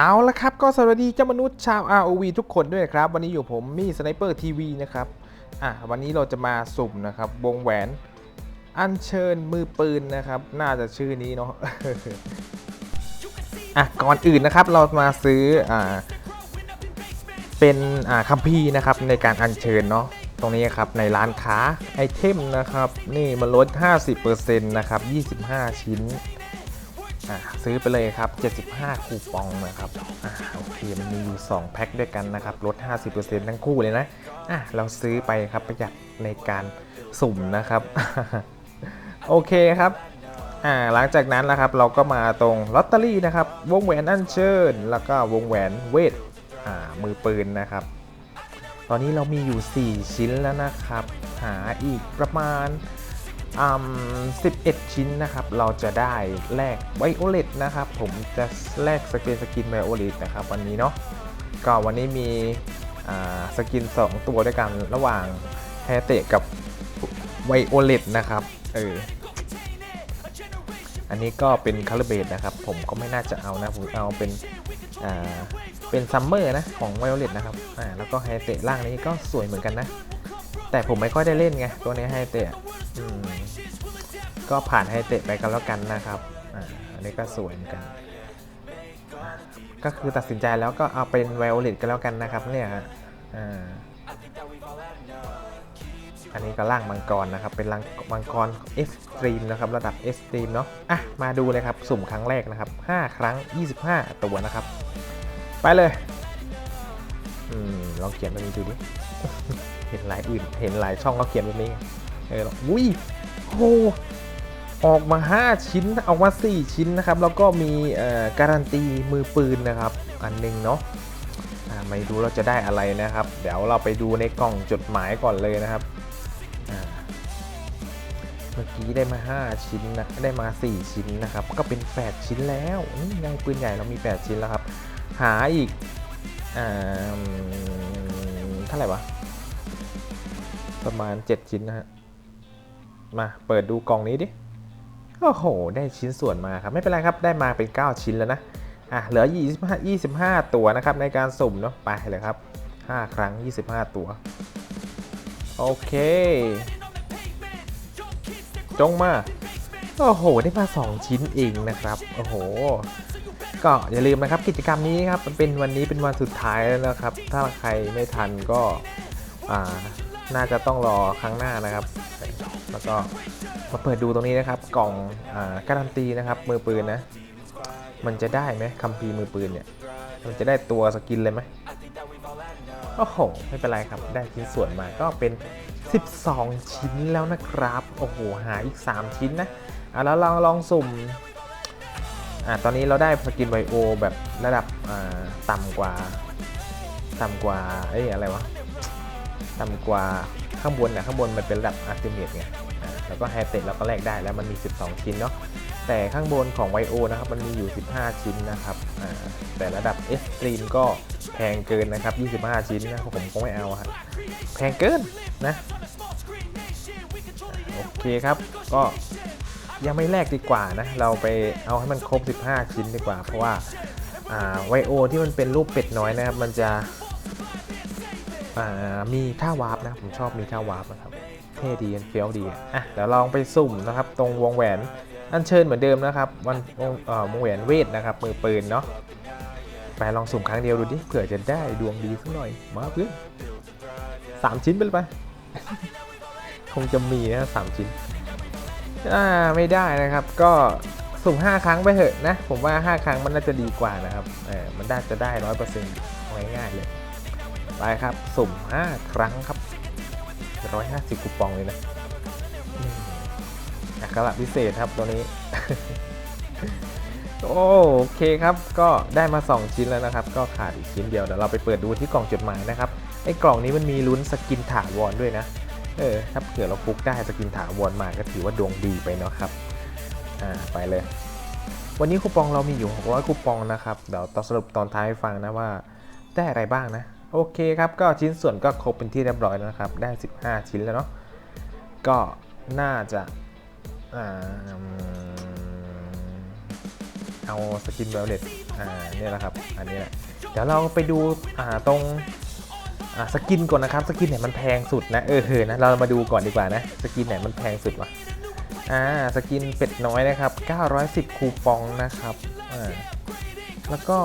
เอาละครับ ก็สวัสดีเจ้ามนุษย์ชาว ROV ทุกคนด้วยครับ วันนี้อยู่ผมมี่สไนเปอร์ทีวีนะครับอะวันนี้เราจะมาสุ่มนะครับ วงแหวน อัญเชิญมือปืนนะครับ น่าจะชื่อนี้เนาะอะก่อนอื่นนะครับเรามาซื้ออ่าเป็นอ่าคัมภีร์นะครับในการอัญเชิญเนาะตรงนี้ครับในร้านค้าไอเทมนะครับ นี่มันลด 50%นะครับ 25 ชิ้น อะซื้อไปเลยครับ 75 คูปองนะครับอะโอเคมันมีอยู่ 2 แพ็คด้วยกันนะครับ ลด 50%ทั้งคู่เลยนะอะเราซื้อไปครับประหยัดในการสุ่มนะครับ โอเคครับอ่าหลังจากนั้นนะครับเราก็มาตรงลอตเตอรี่นะครับ วงแหวนอัญเชิญ แล้วก็วงแหวนเวทอ่ามือปืนนะครับ ตอนนี้เรามีอยู่ 4 ชิ้นแล้วนะครับ หาอีกประมาณ 11 ชิ้นนะครับ เราจะได้แลกไวโอเลตนะครับ ผมจะแลกสกินสกินไวโอเลตนะครับ วันนี้เนาะ ก็วันนี้มีสกิน 2 ตัวด้วยกันระหว่างแฮเตะกับไวโอเลตนะครับ เออ อันนี้ก็เป็นคาร์เบตนะครับ ผมก็ไม่น่าจะเอานะ ผมเอาเป็น อ่า เป็นซัมเมอร์นะ ของไวโอเลตนะครับ อ่า แล้วก็ไฮเตะล่างนี้ก็สวยเหมือนกันนะ แต่ผมไม่ค่อยได้เล่นไงตัวนี้ไฮเตะก็ผ่านไฮเตะไปกันแล้วกันนะครับอ,อันนี้ก็สวยเหมือนกัน ก็คือตัดสินใจแล้วก็เอาเป็นไวโอเลตกันแล้วกันนะครับเนี่ยอันนี้ก็ล่างมังกรนะครับ เป็นล่างมังกรเอ็กซ์ตรีมนะครับระดับเอ็กซ์ตรีมเนาะอะมาดูเลยครับ สุ่มครั้งแรกนะครับ 5 ครั้ง 25 ตัวนะครับ ไปเลย อืม ลองเขียนตรงนี้ดูดิ เห็นหลายอื่น เห็นหลายช่องก็เขียนแบบนี้ เอออุ้ยโอ้ออกมา 5 ชิ้นออกมา 4 ชิ้นนะครับ แล้วก็มีการันตีมือปืนนะครับ อันหนึงเนาะไม่รู้เราจะได้อะไรนะครับ เดี๋ยวเราไปดูในกล่องจดหมายก่อนเลยนะครับเมื่อกี้ได้มา 5 ชิ้นนะได้มา 4 ชิ้นนะครับ ก็เป็น 8 ชิ้นแล้วนี่ไงปืนใหญ่เรามี 8 ชิ้นแล้วครับ หาอีกอ่าเท่าไหร่วะ ประมาณ 7 ชิ้นนะฮะ มาเปิดดูกล่องนี้ดิ โอ้โห ได้ชิ้นส่วนมาครับ ไม่เป็นไรครับ ได้มาเป็น 9 ชิ้นแล้วนะ อะ เหลือ 25 25 ตัวนะครับ ในการสุ่มเนาะ ไปเลยครับ 5 ครั้ง 25 ตัว โอเค จงมา โอ้โห ได้มา 2 ชิ้นเองนะครับ โอ้โหก็อย่าลืมนะครับกิจกรรมนี้ครับมันเป็นวันนี้เป็นวันสุดท้ายแล้วนะครับ ถ้าใครไม่ทันก็อ่า น่าจะต้องรอครั้งหน้านะครับ แล้วก็มาเปิดดูตรงนี้นะครับ กล่องอการันตีนะครับมือปืนนะ มันจะได้ไหมคัมภีร์มือปืนเนี่ย มันจะได้ตัวสกินเลยไหมโอ้โห ไม่เป็นไรครับ ได้ชิ้นส่วนมาก็เป็น 12 ชิ้นแล้วนะครับ โอ้โห หาอีก 3 ชิ้นนะอะแล้วลองลองสุ่มอะตอนนี้เราได้สกินไวโอแบบระดับอ่าต่ำกว่า ต่ำกว่า เอ้ยอะไรวะ ต่ำกว่าข้างบนนะข้างบนมันเป็นระดับอัลติเมทไงแล้วก็ไฮเตะเราก็แลกได้แล้วมันมี 12 ชิ้นเนาะแต่ข้างบนของไวโอนะครับมันมีอยู่ 15 ชิ้นนะครับแต่ระดับเอสตรีมก็แพงเกินนะครับ 25 ชิ้นนะผมคงไม่เอาฮะแพงเกินนะโอเคครับก็ยังไม่แลกดีกว่านะ เราไปเอาให้มันครบ 15 ชิ้นดีกว่า เพราะว่าไวโอที่มันเป็นรูปเป็ดน้อยนะครับ มันจะ มีท่าวาร์ปนะผมชอบมีท่าวาร์ปนะครับเท่ดีเฟี้ยวดีอะเดี๋ยวลองไปสุ่มนะครับ ตรงวงแหวนอันเชิญเหมือนเดิมนะครับวันวงวงแหวนเวทนะครับมือปืนเนาะไปลองสุ่มครั้งเดียวดูดิเผื่อจะได้ดวงดีสักหน่อยมาเพื่อนสามชิ้นไปเลยไปคงจะมีนะสามชิ้นอ่าไม่ได้นะครับ ก็สุ่ม5 ครั้งไปเถอะนะ ผมว่า 5 ครั้งมันน่าจะดีกว่านะครับเออมันน่าจะได้ร้อยเปอร์เซ็นต์ง่ายๆเลย ไปครับ สุ่ม 5 ครั้งครับร้อยห้าสิบคูปองเลยนะอักขระพิเศษครับตัวนี้ โอเคครับ ก็ได้มา 2 ชิ้นแล้วนะครับ ก็ขาดอีกชิ้นเดียว เดี๋ยวเราไปเปิดดูที่กล่องจดหมายนะครับ ไอ้กล่องนี้มันมีลุ้นสกินถาวรด้วยนะ เออ ถ้าเผื่อเราฟุกได้สกินถาวรมาก็ถือว่าดวงดีไปเนาะครับ อ่า ไปเลย วันนี้คูปองเรามีอยู่ 600 คูปองนะครับ เดี๋ยวตอนสรุปตอนท้ายให้ฟังนะว่าได้อะไรบ้างนะ โอเคครับ ก็ชิ้นส่วนก็ครบเป็นที่เรียบร้อยแล้วนะครับ ได้ 15 ชิ้นแล้วเนาะ ก็น่าจะเอาสกินเวลเลตอ่าเนี่ยแหละครับ อันนี้แหละ เดี๋ยวเราไปดูอ่าตรงอ่าสกินก่อนนะครับ สกินไหนมันแพงสุดนะ เออเออนะ เรามาดูก่อนดีกว่านะ สกินไหนมันแพงสุดวะ อ่า สกินเป็ดน้อยนะครับ 910 คูปองนะครับ อ่า แล้วก็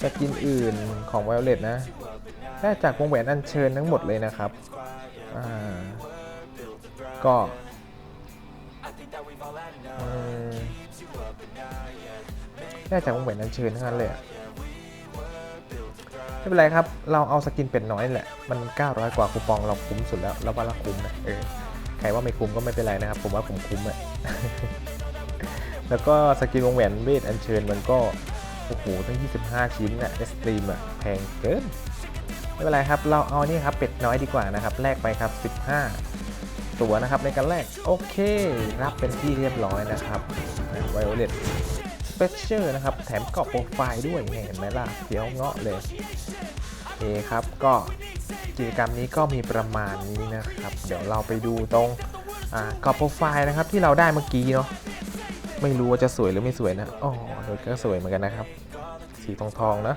สกินอื่นของไวโอเลตนะ ได้จากวงแหวนอัญเชิญทั้งหมดเลยนะครับอ่าก็อืมได้จากวงแหวนอัญเชิญทั้งนั้นเลยไม่เป็นไรครับ เราเอาสกินเป็ดน้อยแหละ มัน 900 กว่าคูปองเราคุ้มสุดแล้วแล้วว่าเราคุ้มนะ เออ ใครว่าไม่คุ้มก็ไม่เป็นไรนะครับ ผมว่าผมคุ้มอะแล้วก็สกินวงแหวนเวทอัญเชิญมันก็ โอ้โห ตั้ง 25 ชิ้นอะเอสตรีมอะแพงเกิน ไม่เป็นไรครับ เราเอานี่ครับเป็ดน้อยดีกว่านะครับ แลกไปครับ 15 ตัวนะครับในการแลก โอเค รับเป็นที่เรียบร้อยนะครับไวโอเลตสเปเชียลนะครับ แถมกรอบโปรไฟล์ด้วยเห็นไหมล่ะเฟี้ยวเงาะเลยโอเคครับ ก็กิจกรรมนี้ก็มีประมาณนี้นะครับ เดี๋ยวเราไปดูตรงกรอบโปรไฟล์นะครับที่เราได้เมื่อกี้เนาะ ไม่รู้ว่าจะสวยหรือไม่สวยนะอ๋อโดยก็สวยเหมือนกันนะครับ สีทองทองนะ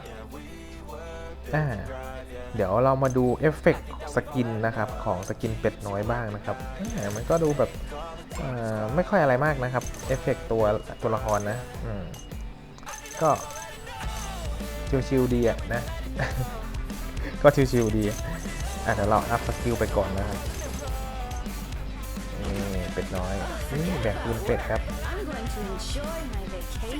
อ่าเดี๋ยวเรามาดูเอฟเฟกต์สกินนะครับของสกินเป็ดน้อยบ้างนะครับอ่ามันก็ดูแบบอ่าไม่ค่อยอะไรมากนะครับเอฟเฟกต์ตัวตัวละครนะอืมก็ชิวๆดีอะนะ ก็ชิวๆดีอะเดี๋ยวเราอัพสกิลไปก่อนนะครับนี่เป็ดน้อยนี่แบบปืนเป็ดครับ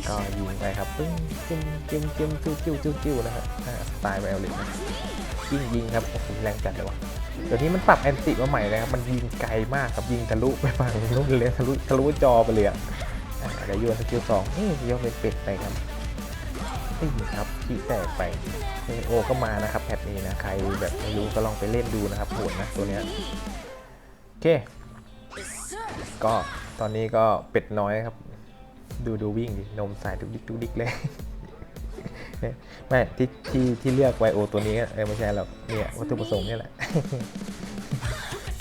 ก็ยิงไปครับปึ้งจิ้มจิ้มจิ้มจิ้วจิ้วจิ้วจิ้วนะครับอ่าสไตล์ไวโอลตนะยิงยิงครับโอ้โหแรงจัดเลยวะเดี๋ยวนี้มันปรับแอนติมาใหม่เลยครับ มันยิงไกลมากครับยิงทะลุไปฝั่งนู้นเลยทะลุทะลุจอไปเลยอะอ่าเดี๋ยวโยนสกิลสองนี่ยนเป็นเป็ดไปครับนี่ครับขี้แตกไปเอโอก็มานะครับแพทนี้นะใครแบบไม่รู้ก็ลองไปเล่นดูนะครับโหดนะตัวเนี้ยโอเค ก็ตอนนี้ก็เป็ดน้อยครับ ดูดูวิ่งดินมสายดุกดิกดุกดิกเลยไม่ที่ที่ที่เลือกไวโอตัวนี้เออไม่ใช่หรอกเนี่ยวัตถุประสงค์นี่แหละ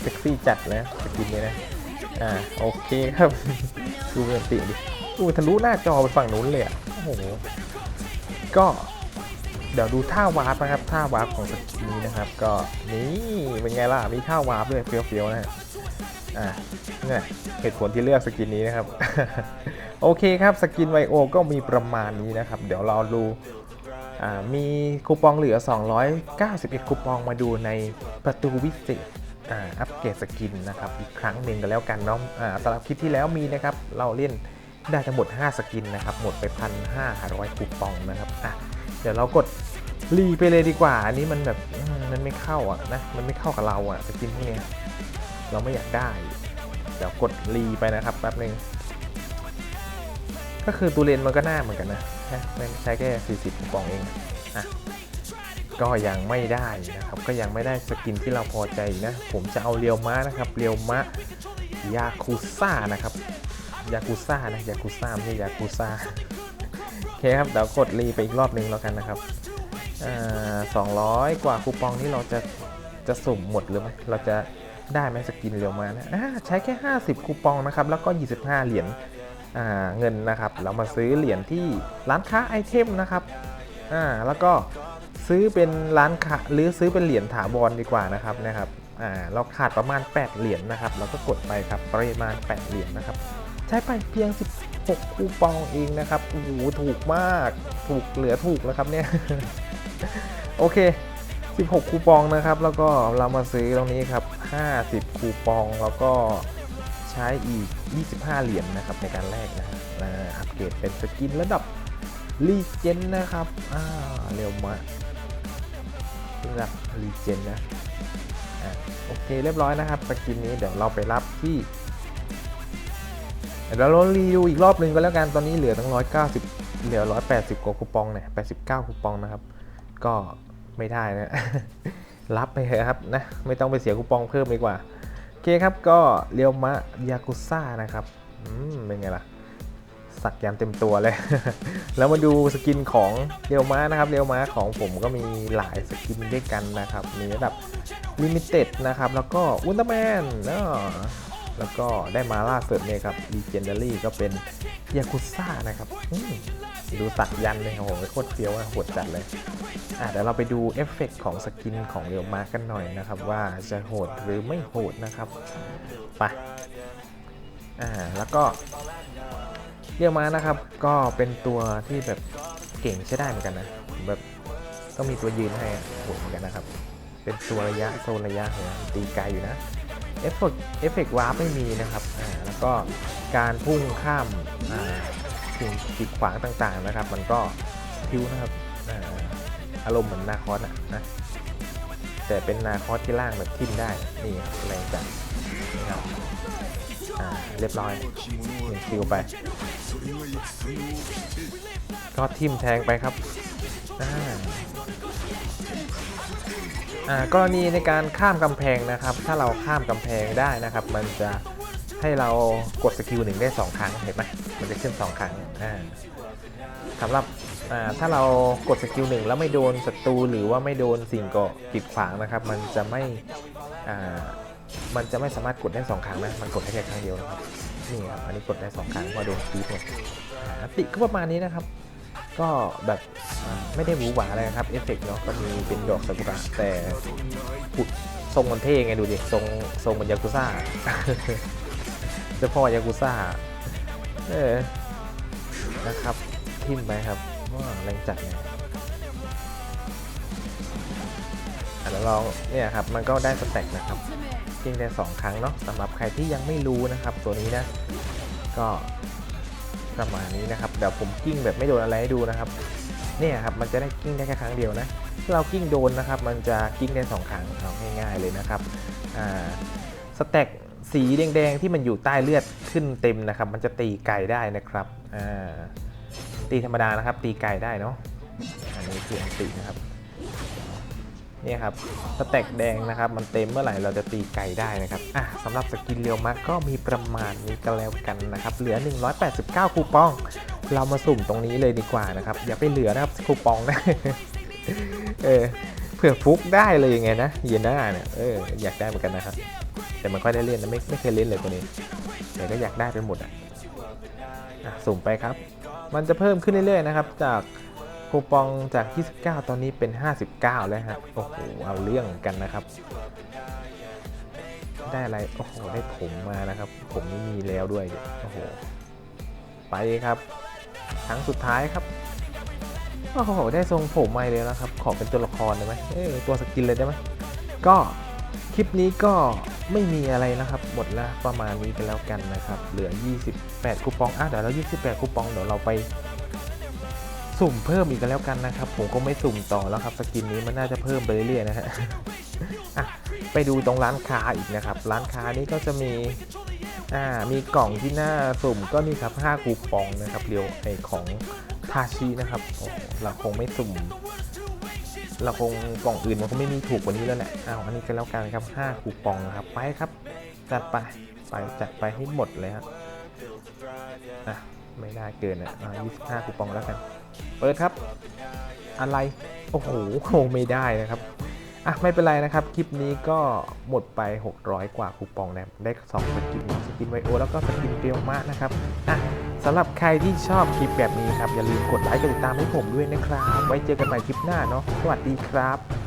เซ็กซี่จัดนะสกินนี้นะอ่าโอเคครับดูเงินติดิดูทะลุหน้าจอไปฝั่งนู้นเลยอะโอ้โหก็เดี๋ยวดูท่าวาร์ปนะครับท่าวาร์ปของสกินนี้นะครับ ก็นี่เป็นไงล่ะมีท่าวาร์ปด้วยเฟี้ยวๆนะฮะ อ่าเนี่ยเหตุผลที่เลือกสกินนี้นะครับ โอเคครับสกินไวโอก็มีประมาณนี้นะครับ เดี๋ยวเราดูมีคูปองเหลือ 291 คูปองมาดูในประตูวิเศษอัปเกรดสกินนะครับ อีกครั้งหนึ่งกันแล้วกันเนาะอ่าสำหรับคลิปที่แล้วมีนะครับ เราเล่นได้ทั้งหมด 5 สกินนะครับ หมดไปพันห้าร้อยคูปองนะครับอะเดี๋ยวเรากดรีไปเลยดีกว่า อันนี้มันแบบมันไม่เข้าอะนะ มันไม่เข้ากับเราอะสกินพวกนี้ เราไม่อยากได้ เดี๋ยวกดรีไปนะครับแป๊บหนึ่งก็คือตูเลนมันก็น้าเหมือนกันนะนะมันใช้แค่ 40คูปองเองอะก็ยังไม่ได้นะครับ ก็ยังไม่ได้สกินที่เราพอใจนะ ผมจะเอาเรียวม้านะครับ เรียวม้ายาคูซ่านะครับ ยาคูซ่านะ ยาคูซ่าไม่ใช่ยาคูซ่าโอเคครับ เดี๋ยวกดรีไปอีกรอบหนึ่งแล้วกันนะครับสอ่า200กว่าคูปองนี้เราจะจะสุ่มหมดหรือไม่เราจะ ได้ไหมสกินเรียวมานะใช้แค่ 50 คูปองนะครับ แล้วก็ 25 เหรียญเงินนะครับ เรามาซื้อเหรียญที่ร้านค้าไอเทมนะครับอ่าแล้วก็ซื้อเป็นร้านค้าหรือซื้อเป็นเหรียญถาวรดีกว่านะครับนะครับอ่าเราขาดประมาณ 8 เหรียญนะครับเราก็กดไปครับปริมาณ 8 เหรียญนะครับ ใช้ไปเพียง 16 คูปองเองนะครับโอ้โหถูกมากถูกเหลือถูกแล้วครับเนี่ยโอเค 16 คูปองนะครับ แล้วก็เรามาซื้อตรงนี้ครับ 50 คูปองแล้วก็ใช้อีก 25 เหรียญนนะครับในการแลกนะครับอ่าอัปเกรดเป็นสกินระดับรีเจนนะครับ อ่า เร็วมากระดับรีเจนนะอ่าโอเคเรียบร้อยนะครับ สกินนี้เดี๋ยวเราไปรับที่เดี๋ยวเรารีวิวอีกรอบนึงก็แล้วกัน ตอนนี้เหลือตั้ง 190 เหลือ 180 กว่าคูปองเนี่ย 89 คูปองนะครับ ก็ ไม่ได้นะรับไปเถอะครับนะไม่ต้องไปเสียคูปองเพิ่มดีกว่าโอเคครับก็เรียวมะยากุซ่านะครับอืมเป็นไงล่ะ สักยันเต็มตัวเลย แล้วมาดูสกินของเรียวมะนะครับเรียวมะของผมก็มีหลายสกินด้วยกันนะครับ มีระดับลิมิเต็ดนะครับ แล้วก็อุลตร้าแมนเนาะแล้วก็ได้มาล่าเสุดเนี่ยครับ Legendary ก็เป็นยากุซ่านะครับอืม ดูตัดยันเลยโอ้โหโคตรเฟี้ยวอะโหดจัดเลยอะเดี๋ยวเราไปดูเอฟเฟกต์ของสกินของเรียวมากันหน่อยนะครับ ว่าจะโหดหรือไม่โหดนะครับไปอ่าแล้วก็เรียวมานะครับ ก็เป็นตัวที่แบบเก่งใช้ได้เหมือนกันนะแบบต้องมีตัวยืนให้โหดเหมือนกันนะครับ เป็นตัวระยะโซนระยะหัวตีไกลอยู่นะเอฟเฟกต์เอฟเฟกต์วาร์ปไม่มีนะครับอ่าแล้วก็การพุ่งข้ามอ่า สิ่งกีดขวางต่างๆนะครับ มันก็พิ้วนะครับอารมณ์เหมือนนาคอสอะนะแต่เป็นนาคอสที่ล่างแบบทิ่มได้ นี่แรงจัดนี่ครับอ่าเรียบร้อยหนึ่งคิวไป ก็ทิ่มแทงไปครับอ่าอ่ากรณีในการข้ามกำแพงนะครับ ถ้าเราข้ามกำแพงได้นะครับ มันจะให้เรากดสกิลหนึ่งได้ 2 ครั้งเห็นไหม มันจะขึ้น 2 ครั้งสำหรับถ้าเรากดสกิลหนึ่งแล้วไม่โดนศัตรูหรือว่าไม่โดนสิ่งก่อกีดขวางนะครับ มันจะไม่มันจะไม่สามารถกดได้สองครั้งนะมันกดได้แค่ครั้งเดียวนะครับนี่ครับอันนี้กดได้สองครั้งเพราะโดนคีบเนี่ยติก็ประมาณนี้นะครับ ก็แบบไม่ได้หวือหวาอะไรครับเอฟเฟกต์เนาะก็มีเป็นดอกซากุระแต่ทรงมันเท่ไงดูดิทรงทรงมันยากุซ่าเจ้าพ่อยากุซ่า เออ นะครับ ทิมไปครับว่าแรงจัดไงอะแล้วเราเนี่ยครับ มันก็ได้สแต็กนะครับกิ้งได้2ครั้งเนาะสำหรับใครที่ยังไม่รู้นะครับ ตัวนี้นะ ก็ประมาณนี้นะครับ เดี๋ยวผมกิ้งแบบไม่โดนอะไรให้ดูนะครับ เนี่ยครับ มันจะได้กิ้งได้แค่ครั้งเดียวนะถ้าเรากิ้งโดนนะครับ มันจะกิ้งได้2ครั้งเอาง่ายๆเลยนะครับ อ่า สแต็ก สีแดงๆที่มันอยู่ใต้เลือดขึ้นเต็มนะครับ มันจะตีไกลได้นะครับอ่าตีธรรมดานะครับ ตีไกลได้เนาะอันนี้คืออันตินะครับนี่ครับสแต็กแดงนะครับ มันเต็มเมื่อไหร่เราจะตีไกลได้นะครับอะสำหรับสกินเรียวมักก็มีประมาณนี้กันแล้วกันนะครับ เหลือ 189 คูปอง เรามาสุ่มตรงนี้เลยดีกว่านะครับ อย่าไปเหลือนะครับคูปองนะเออเผื่อฟุกได้เลยยังไงนะเย็นหน้าเนี่ยเอออยากได้เหมือนกันนะครับ แต่มันค่อยได้เล่นนะไม่ไม่เคยเล่นเลยตัวนี้ แต่ก็อยากได้ไปหมดอะอะสุ่มไปครับ มันจะเพิ่มขึ้นเรื่อยๆนะครับ จากคูปองจาก 29 ตอนนี้เป็น 59 แล้วฮะ โอ้โห เอาเรื่องกันนะครับ ได้อะไร โอ้โห ได้ผมมานะครับ ผมไม่มีแล้วด้วย โอ้โห ไปครับ ครั้งสุดท้ายครับ โอ้โห ได้ทรงผมใหม่เลยนะครับ ขอเป็นตัวละครได้ไหมเออตัวสกินเลยได้ไหม ก็ คลิปนี้ก็ไม่มีอะไรนะครับ หมดแล้วประมาณนี้กันแล้วกันนะครับ เหลือ 28 คูปองอะเดี๋ยวเรา28 คูปองเดี๋ยวเราไป สุ่มเพิ่มอีกกันแล้วกันนะครับ ผมก็ไม่สุ่มต่อแล้วครับสกินนี้มันน่าจะเพิ่มไปเรื่อยๆนะฮะอะไปดูตรงร้านค้าอีกนะครับ ร้านค้านี้ก็จะมีอ่ามีกล่องที่หน่าสุ่มก็นี่ครับ 5 คูปองนะครับเรียวไอของทาชินะครับเราคงไม่สุ่ม เราคงกล่องอื่นมันคงไม่มีถูกกว่านี้แล้วแหละเอาอันนี้กันแล้วกันครับ5คูปองครับไปครับจัดไปไปจัดไปให้หมดเลยครับอะไม่ได้เกินอะอ่า25คูปองแล้วกัน เปิดครับ อะไร โอ้โหคงไม่ได้นะครับ อะ ไม่เป็นไรนะครับ คลิปนี้ก็หมดไป 600 กว่าคูปองนะได้2สกินสกินไวโอแล้วก็สกินเปียวมะนะครับ อะ สำหรับใครที่ชอบคลิปแบบนี้ครับ อย่าลืมกดไลค์กดติดตามให้ผมด้วยนะครับ ไว้เจอกันใหม่คลิปหน้าเนาะสวัสดีครับ